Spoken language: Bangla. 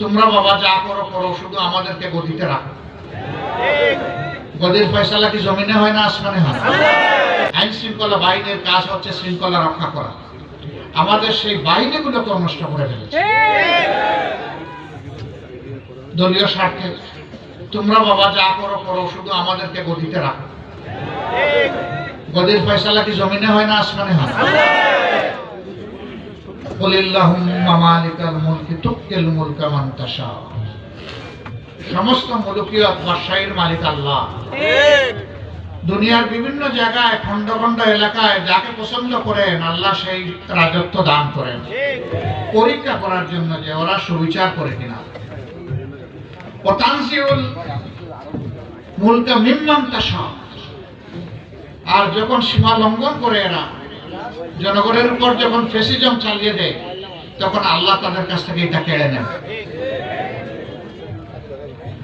তোমরা বাবা যা করো করো, শুধু আমাদেরকে গদিতে রাখো। গদির ফয়সালা কি জমিনে হয় না আসমানে হয় আইন শৃঙ্খলা বাহিনীর কাজ হচ্ছে শৃঙ্খলা রক্ষা করা। আমাদের সেই বাহিনীগুলোকে নষ্ট করে ফেলেছে। দলীয় স্বার্থে তোমরা বাবা যা করো করো, শুধু আমাদেরকে গদিতে রাখো। গদির ফয়সালা কি জমিনে হয় না আসমানে হয় দুনিয়ার বিভিন্ন জায়গায় খন্ড খন্ড এলাকায় যাকে পছন্দ করেন, আল্লাহ সেই রাজত্ব দান করেন। পরীক্ষা করার জন্য যে ওরা সুবিচার করে কিনা। আর যখন সীমা লঙ্ঘন করে এরা জনগণের উপর যখন ফেসিজম চালিয়ে দেয় তখন আল্লাহ তাদের কাছ থেকে এটা কেড়ে নেন